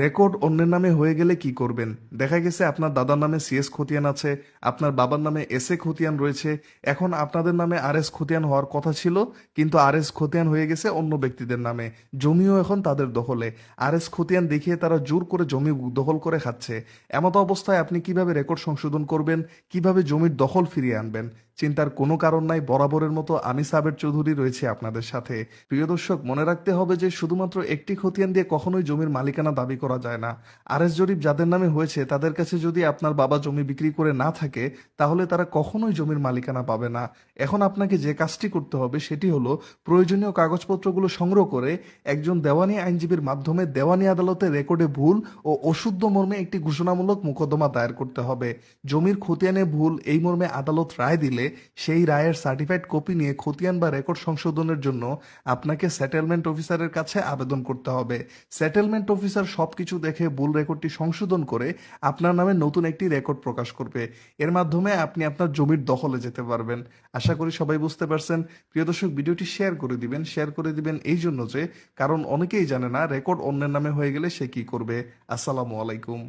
Record অন্যের নামে হয়ে গেলে কি করবেন? দেখা গেছে আপনার দাদার নামে সিএস খতিয়ান আছে, আপনার বাবার নামে এস এ খতিয়ান রয়েছে, এখন আপনাদের নামে আর এস খতিয়ান হওয়ার কথা ছিল, কিন্তু আর এস খতিয়ান হয়ে গেছে অন্য ব্যক্তিদের নামে। জমিও এখন তাদের দখলে। আর এস খতিয়ান দেখিয়ে তারা জোর করে জমি দখল করে খাচ্ছে। এমতো অবস্থায় আপনি কীভাবে রেকর্ড সংশোধন করবেন? কীভাবে জমির দখল ফিরিয়ে আনবেন? চিন্তার কোনো কারণ নাই, বরাবরের মতো আমি সাবের চৌধুরী রয়েছে আপনাদের সাথে। প্রিয় দর্শক, মনে রাখতে হবে যে শুধুমাত্র একটি খতিয়ান দিয়ে কখনোই জমির মালিকানা দাবি করা যায় না। আর এস জরিপ যাদের নামে হয়েছে, তাদের কাছে যদি আপনার বাবা জমি বিক্রি করে না থাকে, তাহলে তারা কখনোই জমির মালিকানা পাবে না। এখন আপনাকে যে কাজটি করতে হবে, সেটি হলো প্রয়োজনীয় কাগজপত্রগুলো সংগ্রহ করে একজন দেওয়ানি আইনজীবীর মাধ্যমে দেওয়ানি আদালতে রেকর্ডে ভুল ও অশুদ্ধ মর্মে একটি ঘোষণামূলক মোকদ্দমা দায়ের করতে হবে। জমির খতিয়ানে ভুল, এই মর্মে আদালত রায় দিলে সেই রায়ের সার্টিফাইড কপি নিয়ে খতিয়ান বা রেকর্ড সংশোধনের জন্য আপনাকে সেটেলমেন্ট অফিসারের কাছে আবেদন করতে হবে। সেটেলমেন্ট অফিসার সবকিছু দেখে ভুল রেকর্ডটি সংশোধন করে আপনার নামে নতুন একটি রেকর্ড প্রকাশ করবে। এর মাধ্যমে আপনি আপনার জমির দখলে যেতে পারবেন। আশা করি সবাই বুঝতে পারছেন। প্রিয় দর্শক, ভিডিওটি শেয়ার করে দিবেন। শেয়ার করে দিবেন এই জন্য যে, কারণ অনেকেই জানে না রেকর্ড অন্যের নামে হয়ে গেলে সে কি করবে। আসসালামু আলাইকুম।